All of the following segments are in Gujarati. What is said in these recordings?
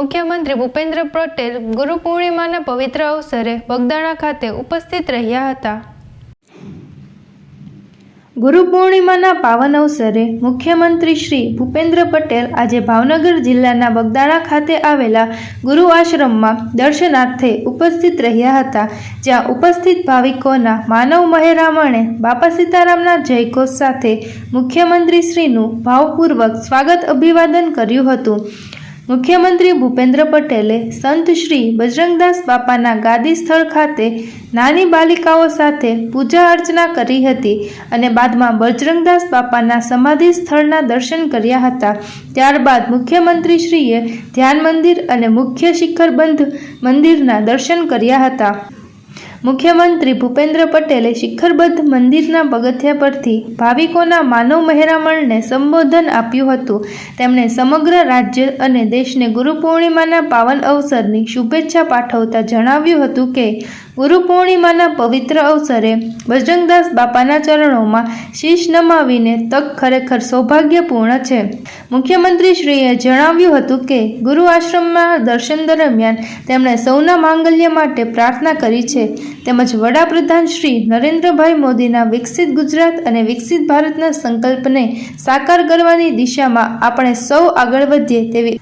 મુખ્યમંત્રી ભૂપેન્દ્ર પટેલ ગુરુ પૂર્ણિમાના પવિત્ર અવસરે બગદાણા ખાતે ઉપસ્થિત રહ્યા હતા. ગુરુ પૂર્ણિમાના પાવન અવસરે મુખ્યમંત્રી શ્રી ભૂપેન્દ્ર પટેલ આજે ભાવનગર જિલ્લાના બગદાણા ખાતે આવેલા ગુરુ આશ્રમમાં દર્શનાર્થે ઉપસ્થિત રહ્યા હતા, જ્યાં ઉપસ્થિત ભાવિકોના માનવ મહેરામણે બાપા સીતારામના જયઘોષ સાથે મુખ્યમંત્રી શ્રીનું ભાવપૂર્વક સ્વાગત અભિવાદન કર્યું હતું. મુખ્યમંત્રી ભૂપેન્દ્ર પટેલે સંત શ્રી બજરંગદાસ બાપાના ગાદી સ્થળ ખાતે નાની બાલિકાઓ સાથે પૂજા અર્ચના કરી હતી અને બાદમાં બજરંગદાસ બાપાના સમાધિ સ્થળના દર્શન કર્યા હતા. ત્યારબાદ મુખ્યમંત્રીશ્રીએ ધ્યાન મંદિર અને મુખ્ય શિખરબંધ મંદિરના દર્શન કર્યા હતા. મુખ્યમંત્રી ભૂપેન્દ્ર પટેલે શિખરબદ્ધ મંદિરના પગથિયા પરથી ભાવિકોના માનવ મહેરામણને સંબોધન આપ્યું હતું. તેમણે સમગ્ર રાજ્ય અને દેશને ગુરુ પૂર્ણિમાના પાવન અવસરની શુભેચ્છા પાઠવતા જણાવ્યું હતું કે ગુરુ પૂર્ણિમાના પવિત્ર અવસરે બજરંગદાસ બાપાના ચરણોમાં શીશ નમાવીને તક ખરેખર સૌભાગ્યપૂર્ણ છે. મુખ્યમંત્રીશ્રીએ જણાવ્યું હતું કે, ગુરુ આશ્રમમાં દર્શન દરમિયાન તેમણે સૌના માંગલ્ય માટે પ્રાર્થના કરી છે. તેમજ વડાપ્રધાન શ્રી નરેન્દ્રભાઈ મોદીના વિકસિત ગુજરાત અને વિકસિત ભારતના સંકલ્પને સાકાર કરવાની દિશામાં આપણે સૌ આગળ વધીએ તેવી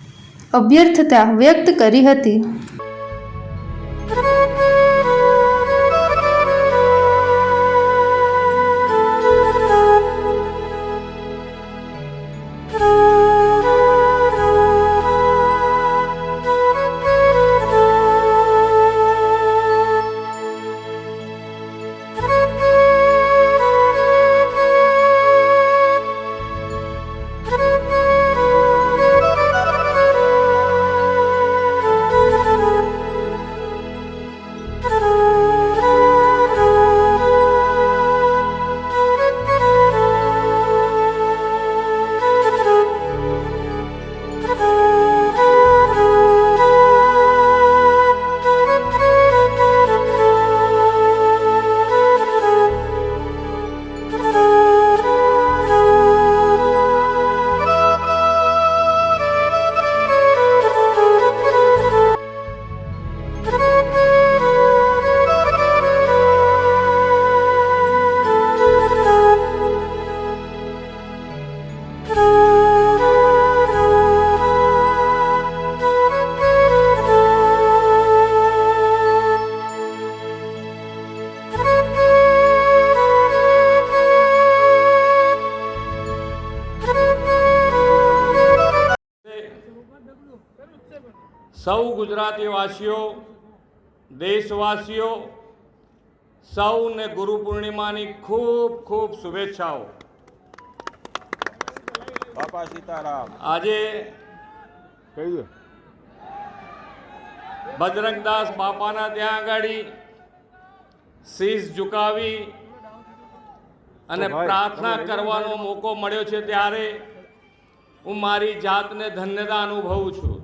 અભ્યર્થતા વ્યક્ત કરી હતી. સૌ ગુજરાતીવાસીઓ દેશવાસીઓ સૌને ગુરુ પૂર્ણિમાની ખૂબ ખૂબ શુભેચ્છાઓ. બાપા સીતારામ. આજે બજરંગદાસ બાપાના ત્યાં આગળ શીશ ઝુકાવી અને પ્રાર્થના કરવાનો મોકો મળ્યો છે ત્યારે હું મારી જાતને ધન્યતા અનુભવું છું.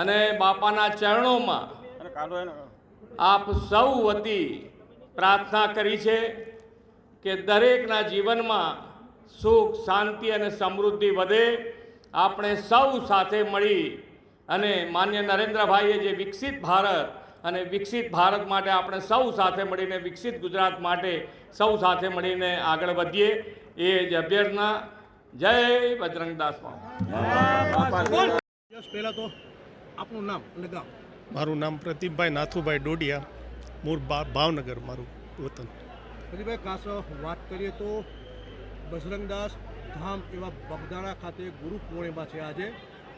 અને બાપાના ચરણોમાં અને કાઢો એને. આપ સૌ વતી પ્રાર્થના કરી છે કે દરેકના જીવનમાં સુખ શાંતિ અને સમૃદ્ધિ વધે. આપણે સૌ સાથે મળી અને માન્ય નરેન્દ્રભાઈએ જે વિકસિત ભારત અને વિકસિત ભારત માટે આપણે સૌ સાથે મળીને વિકસિત ગુજરાત માટે સૌ સાથે મળીને આગળ વધીએ. એ જ અભ્યર્થના. જય બજરંગદાસ પહેલાં તો આપનું નામ અને ગામ? મારું નામ પ્રદીપભાઈ નાથુભાઈ ડોડિયા. મૂળ ભાવનગર મારું વતન. પ્રદીપભાઈ ખાસ વાત કરીએ તો બજરંગદાસ ધામ એવા બગદાણા ખાતે ગુરુ પૂર્ણિમા છે આજે.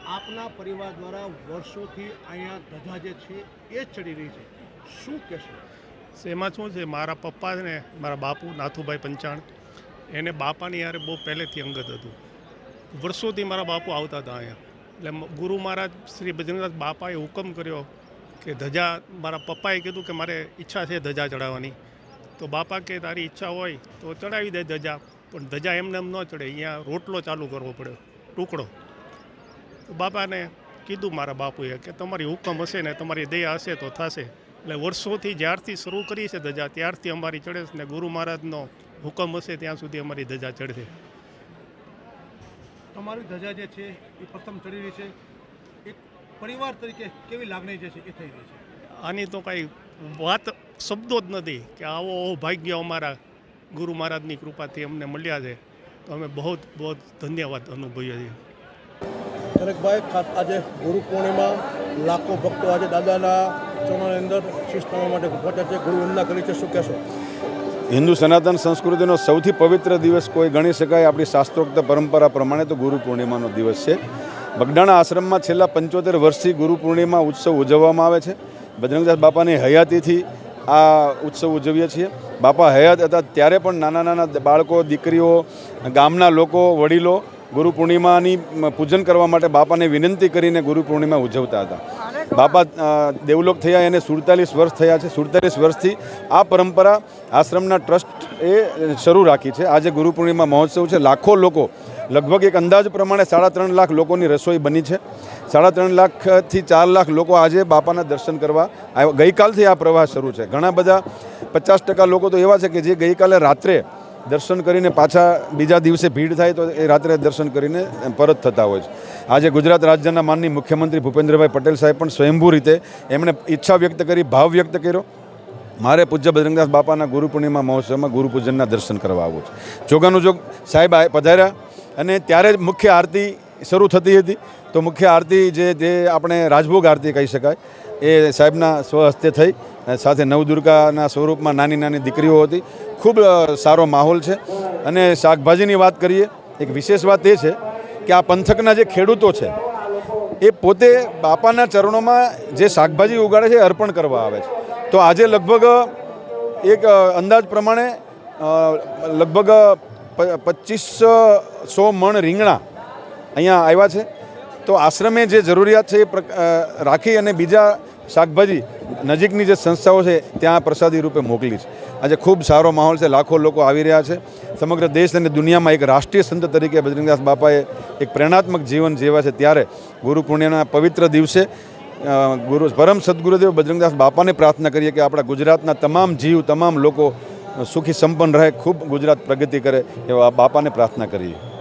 આપના પરિવાર દ્વારા વર્ષોથી અહીંયા ધજા જે છે એ ચડી રહી છે. શું કહેશો? એમાં શું છે? મારા પપ્પા ને મારા બાપુ નાથુભાઈ પંચાણ. એને બાપાની યારે બહુ પહેલેથી અંગત હતું. વર્ષોથી મારા બાપુ આવતા હતા અહીંયા. એટલે ગુરુ મહારાજ શ્રી બજરંગદાસ બાપાએ હુકમ કર્યો કે ધજા, મારા પપ્પાએ કીધું કે મારે ઈચ્છા છે ધજા ચડાવવાની તો બાપા કે, તારી ઈચ્છા હોય તો ચડાવી દે ધજા. પણ ધજા એમને એમ ન ચડે, અહીંયા રોટલો ચાલુ કરવો પડ્યો, ટુકડો. તો બાપાને કીધું મારા બાપુએ કે તમારી હુકમ હશે ને, તમારી દયા હશે તો થશે. એટલે વર્ષોથી જ્યારથી શરૂ કરી છે ધજા, ત્યારથી અમારી ચડે છે ને ગુરુ મહારાજનો હુકમ હશે, ત્યાં સુધી અમારી ધજા ચડશે. તમારી ધજા જે છે એ પ્રથમ ચડી રહી છે. એક પરિવાર તરીકે કેવી લાગણી જે છે એ થઈ રહી છે? આની તો કાંઈ વાત શબ્દો જ નથી કે આવો ભાગ્ય અમારા ગુરુ મહારાજની કૃપાથી અમને મળ્યા છે. તો અમે બહુ બહુ ધન્યવાદ અનુભવીએ છીએ. દરેકભાઈ આજે ગુરુ પૂર્ણિમા લાખો ભક્તો આજે દાદાના ચરણોની અંદર શીશ માટે પહોંચ્યા છે. ગુરુ વંદના કરી છે. શું કહેશો? હિન્દુ સનાતન સંસ્કૃતિનો સૌથી પવિત્ર દિવસ કોઈ ગણી શકાય. આપણી શાસ્ત્રોક્ત પરંપરા પ્રમાણે તો ગુરુ પૂર્ણિમાનો દિવસ છે. બગડાણા આશ્રમમાં છેલ્લા પંચોતેર વર્ષથી ગુરુ પૂર્ણિમા ઉત્સવ ઉજવવામાં આવે છે. બજરંગદાસ બાપાની હયાતીથી આ ઉત્સવ ઉજવીએ છીએ. બાપા હયાત હતા ત્યારે પણ નાના નાના બાળકો, દીકરીઓ, ગામના લોકો, વડીલો ગુરુ પૂર્ણિમાની પૂજન કરવા માટે બાપાને વિનંતી કરીને ગુરુ પૂર્ણિમા ઉજવતા હતા. બાપા દેવલોક થયા, એને સુડતાલીસ વર્ષ થયા છે. સુડતાલીસ વર્ષથી આ પરંપરા આશ્રમના ટ્રસ્ટ એ શરૂ રાખી છે. આજે ગુરુ પૂર્ણિમા મહોત્સવ છે. લાખો લોકો, લગભગ એક અંદાજ પ્રમાણે સાડા ત્રણ લાખ લોકોની રસોઈ બની છે. સાડા ત્રણ લાખથી ચાર લાખ લોકો આજે બાપાના દર્શન કરવા ગઈકાલથી આ પ્રવાહ શરૂ છે. ઘણા બધા પચાસ ટકા લોકો તો એવા છે કે જે ગઈકાલે રાત્રે દર્શન કરીને પાછા બીજા દિવસે ભીડ થાય તો એ રાત્રે દર્શન કરીને પરત થતા હોય છે. આજે ગુજરાત રાજ્યના માનની મુખ્યમંત્રી ભૂપેન્દ્રભાઈ પટેલ સાહેબ પણ સ્વયંભૂ રીતે એમણે ઈચ્છા વ્યક્ત કરી, ભાવ વ્યક્ત કર્યો. મારે પૂજ્ય બજરંગદાસ બાપાના ગુરુ પૂર્ણિમા મહોત્સવમાં ગુરુપૂજનના દર્શન કરવા આવું છે. જોગાનું જોગ સાહેબ પધાર્યા અને ત્યારે જ મુખ્ય આરતી શરૂ થતી હતી. તો મુખ્ય આરતી જે જે આપણે રાજભોગ આરતી કહી શકાય. એ સાહેબના સ્વહસ્તે થઈ સાથે નવદુર્ગાના સ્વરૂપમાં નાની નાની દીકરીઓ હતી. ખૂબ સારો માહોલ છે. અને શાકભાજીની વાત કરીએ, એક વિશેષ વાત એ છે કે આ પંથકના જે ખેડૂતો છે, એ પોતે બાપાના ચરણોમાં જે શાકભાજી ઉગાડે છે અર્પણ કરવા આવે છે. તો આજે લગભગ, એક અંદાજ પ્રમાણે લગભગ પચીસ સો મણ રીંગણા અહીંયા આવ્યા છે. તો આશ્રમે જે જરૂરિયાત છે એ રાખી અને બીજા શાકભાજી નજીકની જે સંસ્થાઓ છે ત્યાં પ્રસાદી રૂપે મોકલી છે. આજે ખૂબ સારો માહોલ છે, લાખો લોકો આવી રહ્યા છે. સમગ્ર દેશ અને દુનિયામાં એક રાષ્ટ્રીય સંત તરીકે બજરંગદાસ બાપાએ એક પ્રેરણાત્મક જીવન જીવ્યા છે ત્યારે ગુરુ પૂર્ણિમાના પવિત્ર દિવસે ગુરુ પરમ સદગુરુદેવ બજરંગદાસ બાપાને પ્રાર્થના કરીએ કે આપણા ગુજરાતના તમામ જીવ, તમામ લોકો સુખી સંપન્ન રહે, ખૂબ ગુજરાત પ્રગતિ કરે એવા બાપાને પ્રાર્થના કરીએ.